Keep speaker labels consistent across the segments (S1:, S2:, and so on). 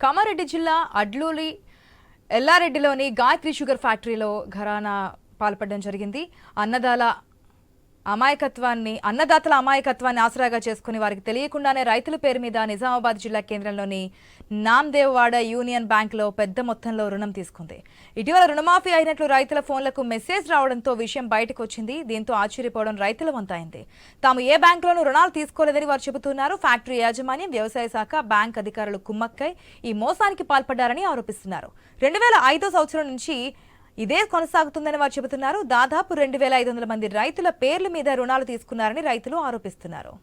S1: కామారెడ్డి జిల్లా అడ్లూరి ఎల్లారెడ్డిలోని గాయత్రి షుగర్ ఫ్యాక్టరీలో ఘరానా పాల్పడడం జరిగింది. అన్నదాల అమాయకత్వాన్ని అన్నదాతల అమాయకత్వాన్ని ఆసరాగా చేసుకుని వారికి తెలియకుండానే రైతుల పేరు మీద నిజామాబాద్ జిల్లా కేంద్రంలోని నామ్దేవ్వాడ యూనియన్ బ్యాంకులో పెద్ద మొత్తంలో రుణం తీసుకుంది. ఇటీవల రుణమాఫీ అయినట్లు రైతుల ఫోన్లకు మెసేజ్ రావడంతో విషయం బయటకు వచ్చింది. దీంతో ఆశ్చర్యపోవడం రైతుల వంతైంది తాము ఏ బ్యాంకులోనూ రుణాలు తీసుకోలేదని వారు చెబుతున్నారు. ఫ్యాక్టరీ యాజమాన్యం వ్యవసాయ శాఖ బ్యాంక్ అధికారులు కుమ్మక్కై ఈ మోసానికి పాల్పడ్డారని ఆరోపిస్తున్నారు. రెండు వేల ఐదో సంవత్సరం నుంచి ఇదే కొనసాగుతుందని వారు చెబుతున్నారు దాదాపు రెండు వేల ఐదు వందల మంది రైతుల పేర్ల మీద రుణాలు తీసుకున్నారని రైతులు ఆరోపిస్తున్నారు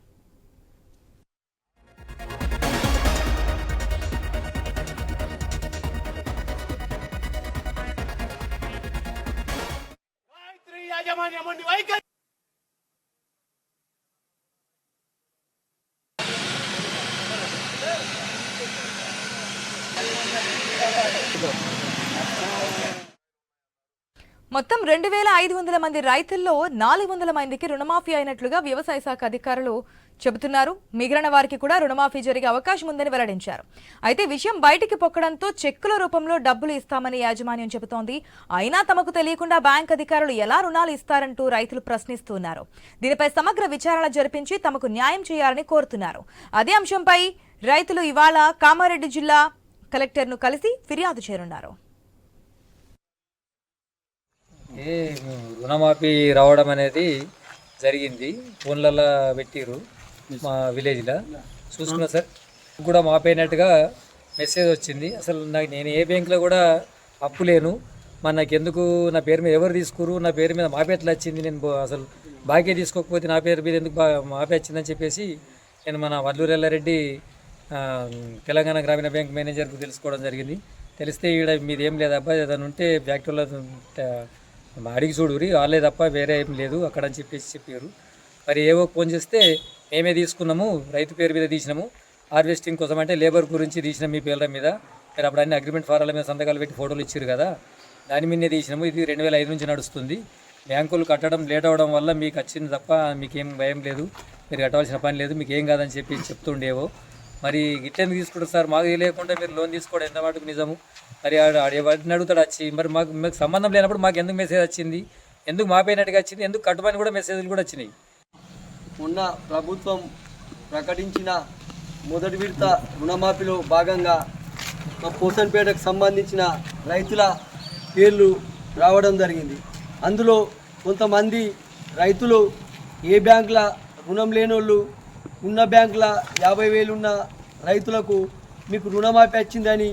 S2: Thank you.
S1: మొత్తం రెండు వేల ఐదు వందల మంది రైతుల్లో నాలుగు వందల మందికి రుణమాఫీ అయినట్లుగా వ్యవసాయ శాఖ అధికారులు చెబుతున్నారు. మిగిలిన వారికి కూడా రుణమాఫీ జరిగే అవకాశం ఉందని వెల్లడించారు. అయితే విషయం బయటికి పొక్కడంతో చెక్కుల రూపంలో డబ్బులు ఇస్తామని యాజమాన్యం చెబుతోంది. అయినా తమకు తెలియకుండా బ్యాంక్ అధికారులు ఎలా రుణాలు ఇస్తారంటూ రైతులు ప్రశ్నిస్తున్నారు. దీనిపై సమగ్ర విచారణ జరిపించి తమకు న్యాయం చేయాలని కోరుతున్నారు. అదే అంశంపై రైతులు ఇవాళ కామారెడ్డి జిల్లా కలెక్టర్ను కలిసి ఫిర్యాదు చేరున్నారు.
S3: ఏ రుణమాఫీ రావడం అనేది జరిగింది. ఫోన్లలో పెట్టిర్రు మా విలేజ్లో. చూసుకున్నా సార్. కూడా మాపైనట్టుగా మెసేజ్ వచ్చింది. అసలు నాకు నేను ఏ బ్యాంకులో కూడా అప్పు లేను. మరి నాకు ఎందుకు నా పేరు మీద ఎవరు తీసుకురు నా పేరు మీద మాపే ఎట్లా వచ్చింది? నేను అసలు బాకీ తీసుకోకపోతే నా పేరు మీద ఎందుకు బా మాపే వచ్చిందని చెప్పేసి నేను మన వల్లూరు ఎల్లారెడ్డి తెలంగాణ గ్రామీణ బ్యాంక్ మేనేజర్కు తెలుసుకోవడం జరిగింది. తెలిస్తే ఈడ మీదేం ఏం అబ్బాయి ఏదైనా ఉంటే ఫ్యాక్టరీలో అడిగి చూడురి వాళ్ళే తప్ప వేరే ఏం లేదు అక్కడ అని చెప్పేసి చెప్పారు. మరి ఏవో ఫోన్ చేస్తే మేమే తీసుకున్నాము రైతు పేరు మీద తీసినాము హార్వెస్టింగ్ కోసం అంటే లేబర్ గురించి తీసినాం మీ పేర్ల మీద. మీరు అప్పుడు అన్ని అగ్రిమెంట్ ఫారాల మీద సంతకాలు పెట్టి ఫోటోలు ఇచ్చారు కదా దాని మీదనే తీసినాము ఇది రెండు వేల ఐదు నుంచి నడుస్తుంది. బ్యాంకులు కట్టడం లేట్ అవ్వడం వల్ల మీకు వచ్చింది తప్ప మీకేం భయం లేదు మీరు కట్టవలసిన పని లేదు మీకు ఏం కాదని చెప్పి చెప్తుండేవో. మరి ఇట్లెందుకు తీసుకుంటారు సార్? మాకు తెలియకుండా మీరు లోన్ తీసుకోవడం ఎంత మటుకు నిజము? మరి ఎవరిని అడుగుతాడు వచ్చి? మరి మాకు మీకు సంబంధం లేనప్పుడు మాకు ఎందుకు మెసేజ్ వచ్చింది? ఎందుకు మాపోయినట్టుగా వచ్చింది? ఎందుకు కట్టుబడి కూడా మెసేజ్లు కూడా వచ్చినాయి?
S4: మొన్న ప్రభుత్వం ప్రకటించిన మొదటి విడత రుణమాఫీలో భాగంగా మా పోసన్పేటకు సంబంధించిన రైతుల పేర్లు రావడం జరిగింది. అందులో కొంతమంది రైతులు ఏ బ్యాంకుల రుణం లేనోళ్ళు ఉన్న బ్యాంకుల యాభై వేలు ఉన్న రైతులకు మీకు రుణమాఫీ వచ్చిందని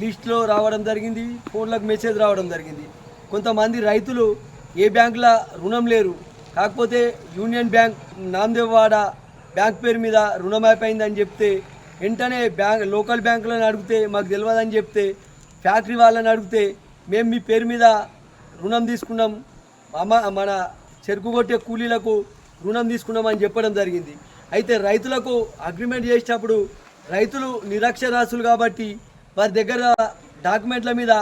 S4: లిస్టులో రావడం జరిగింది ఫోన్లకు మెసేజ్ రావడం జరిగింది. కొంతమంది రైతులు ఏ బ్యాంకుల రుణం లేరు. కాకపోతే యూనియన్ బ్యాంక్ నాందేవాడ బ్యాంక్ పేరు మీద రుణమాఫీ అయిందని చెప్తే వెంటనే బ్యాంక్ లోకల్ బ్యాంకులను అడిగితే మాకు తెలియదని చెప్తే ఫ్యాక్టరీ వాళ్ళని అడిగితే మేము మీ పేరు మీద రుణం తీసుకున్నాం. మన చెరుకు కొట్టే కూలీలకు రుణం తీసుకున్నామని చెప్పడం జరిగింది. అయితే రైతులకు అగ్రిమెంట్ చేసేటప్పుడు రైతులు నిరక్షరాస్యులు కాబట్టి వారి దగ్గర డాక్యుమెంట్ల మీద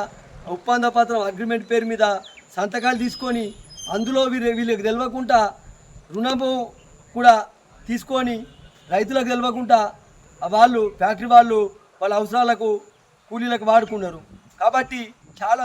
S4: ఒప్పంద పత్రం అగ్రిమెంట్ పేరు మీద సంతకాలు తీసుకొని అందులో వీరు వీళ్ళకి తెలియకుండా రుణము కూడా తీసుకొని రైతులకు తెలియకుండా వాళ్ళు ఫ్యాక్టరీ వాళ్ళు వాళ్ళ అవసరాలకు కూలీలకు వాడుకున్నారు. కాబట్టి చాలా